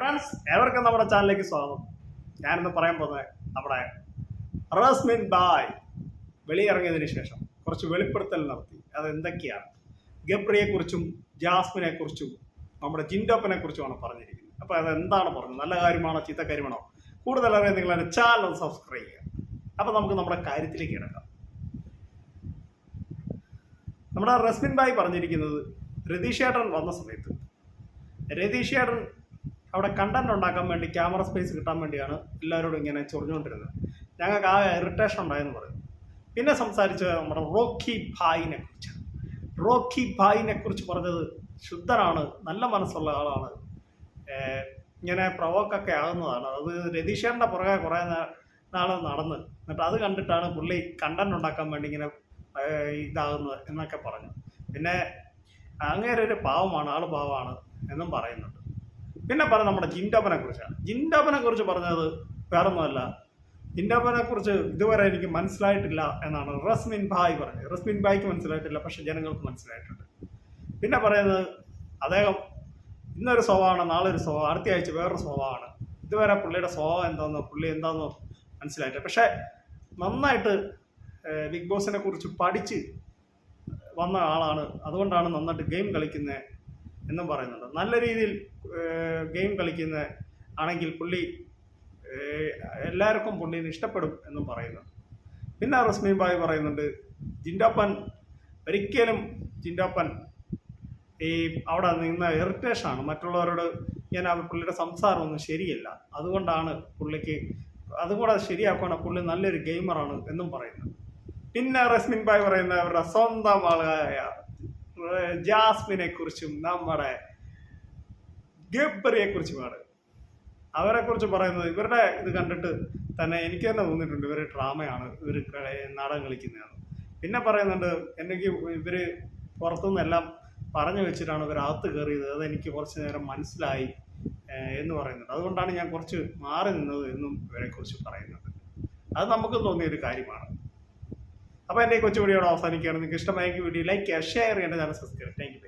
Friends ഏവർക്കും നമ്മുടെ ചാനലിലേക്ക് സ്വാഗതം. ഞാനിന്ന് പറയാൻ പോകുന്നത് നമ്മുടെ റസ്മിൻ ബായ് വെളിയിറങ്ങിയതിന് ശേഷം കുറച്ച് വെളിപ്പെടുത്തൽ നടത്തി. അത് എന്തൊക്കെയാണ്? ജാസ്മിനെ കുറിച്ചും നമ്മുടെ ജിൻഡോപ്പനെ കുറിച്ചുമാണ് പറഞ്ഞിരിക്കുന്നത്. അപ്പോൾ അത് എന്താണ് പറഞ്ഞത്? നല്ല കാര്യമാണോ? ചീത്ത കാര്യമാണോ? കൂടുതൽ അറിയാൻ നിങ്ങൾ എന്റെ ചാനൽ സബ്സ്ക്രൈബ് ചെയ്യുക. അപ്പോൾ നമുക്ക് നമ്മുടെ കാര്യത്തിലേക്ക് കിടക്കാം. നമ്മുടെ റസ്മിൻ ബായ് പറഞ്ഞിരിക്കുന്നത് രതീഷേട്ടൻ വന്ന സമയത്ത്. രതീഷേട്ടൻ അവിടെ കണ്ടന്റ് ഉണ്ടാക്കാൻ വേണ്ടി ക്യാമറ സ്പേസ് കിട്ടാൻ വേണ്ടിയാണ് എല്ലാവരോടും ഇങ്ങനെ ചൊറിഞ്ഞുകൊണ്ടിരുന്നത്. ഞങ്ങൾക്ക് ആ ഇറിറ്റേഷൻ ഉണ്ടായെന്ന് പറയും. പിന്നെ സംസാരിച്ച നമ്മുടെ റോക്കി ഭായിനെ കുറിച്ച്. റോക്കി ഭായിനെ കുറിച്ച് പറഞ്ഞത് ശുദ്ധനാണ് നല്ല മനസ്സുള്ള ആളാണ്. ഇങ്ങനെ പ്രവോക്കൊക്കെ ആകുന്നതാണ്. അത് രതീഷേറിന്റെ പുറകെ കുറേ നാൾ നടന്ന്. എന്നിട്ട് അത് കണ്ടിട്ടാണ് പുള്ളി കണ്ടന്റ് ഉണ്ടാക്കാൻ വേണ്ടി ഇങ്ങനെ ഇതാകുന്നത് എന്നൊക്കെ പറഞ്ഞു. പിന്നെ അങ്ങേരൊരു പാവമാണ് ആൾ പാവമാണ് എന്നും പറയുന്നുണ്ട്. പിന്നെ പറഞ്ഞ നമ്മുടെ ജിൻഡോപ്പനെ കുറിച്ചാണ് ജിൻഡോപ്പനെ കുറിച്ച് പറഞ്ഞത് വേറൊന്നുമല്ല. ജിൻഡോപ്പനെ കുറിച്ച് ഇതുവരെ എനിക്ക് മനസ്സിലായിട്ടില്ല എന്നാണ് റസ്മിൻ ഭായ് പറഞ്ഞത്. റസ്മിൻ ഭായ്ക്ക് മനസ്സിലായിട്ടില്ല പക്ഷെ ജനങ്ങൾക്ക് മനസ്സിലായിട്ടുണ്ട്. പിന്നെ പറയുന്നത് അദ്ദേഹം ഇന്നൊരു സ്വഭാവമാണ് നാളെ ഒരു സ്വഭാവം അടുത്ത ആഴ്ച വേറൊരു സ്വഭാവമാണ്. ഇതുവരെ പുള്ളിയുടെ സ്വഭാവം എന്താണെന്നോ പുള്ളി എന്താണെന്നോ മനസ്സിലായിട്ടില്ല. പക്ഷെ നന്നായിട്ട് ബിഗ് ബോസിനെ കുറിച്ച് പഠിച്ച് വന്ന ആളാണ്. അതുകൊണ്ടാണ് നന്നായിട്ട് ഗെയിം കളിക്കുന്നത് എന്നും പറയുന്നുണ്ട്. നല്ല രീതിയിൽ ഗെയിം കളിക്കുന്ന ആണെങ്കിൽ പുള്ളി എല്ലാവർക്കും പുള്ളിനെ ഇഷ്ടപ്പെടും എന്നും പറയുന്നു. പിന്നെ റസ്മീൻ ബായ് പറയുന്നുണ്ട് ജിൻഡാപ്പൻ ഒരിക്കലും ജിൻഡാപ്പൻ ഈ അവിടെ നിന്ന ഇറിറ്റേഷനാണ് മറ്റുള്ളവരോട് ഞാൻ ആ പുള്ളിയുടെ സംസാരമൊന്നും ശരിയല്ല. അതുകൊണ്ടാണ് പുള്ളിക്ക് അതുകൂടെ ശരിയാക്കുകയാണ് പുള്ളി നല്ലൊരു ഗെയിമറാണ് എന്നും പറയുന്നു. പിന്നെ റസ്മിൻ ബായ് പറയുന്ന അവരുടെ സ്വന്തം ആളായ ജാസ്മിനെ കുറിച്ചും നമ്മുടെ ഗബ്ബറിയെ കുറിച്ചുമാണ് അവരെ കുറിച്ച് പറയുന്നത് ഇവരുടെ ഇത് കണ്ടിട്ട് തന്നെ എനിക്ക് തന്നെ തോന്നിയിട്ടുണ്ട് ഇവർ ഡ്രാമയാണ് ഇവർ നാടകം കളിക്കുന്നതാണ്. പിന്നെ പറയുന്നുണ്ട് എനിക്ക് ഇവർ പുറത്തുനിന്നെല്ലാം പറഞ്ഞു വെച്ചിട്ടാണ് ഇവർ അകത്ത് കയറിയത് അതെനിക്ക് കുറച്ച് നേരം മനസ്സിലായി എന്ന് പറയുന്നുണ്ട്. അതുകൊണ്ടാണ് ഞാൻ കുറച്ച് മാറി നിന്നത് എന്നും ഇവരെ കുറിച്ച് പറയുന്നുണ്ട് അത് നമുക്ക് തോന്നിയ ഒരു കാര്യമാണ്. അപ്പോൾ എന്റെ ഈ കൊച്ചു വീഡിയോടെ അവസാനിക്കുകയാണ്. നിങ്ങൾക്ക് ഇഷ്ടമായെങ്കിൽ വീഡിയോ ലൈക്ക് ചെയ്യുക ഷെയർ ചെയ്യേണ്ട ചാനൽ സബ്സ്ക്രൈബ് താങ്ക്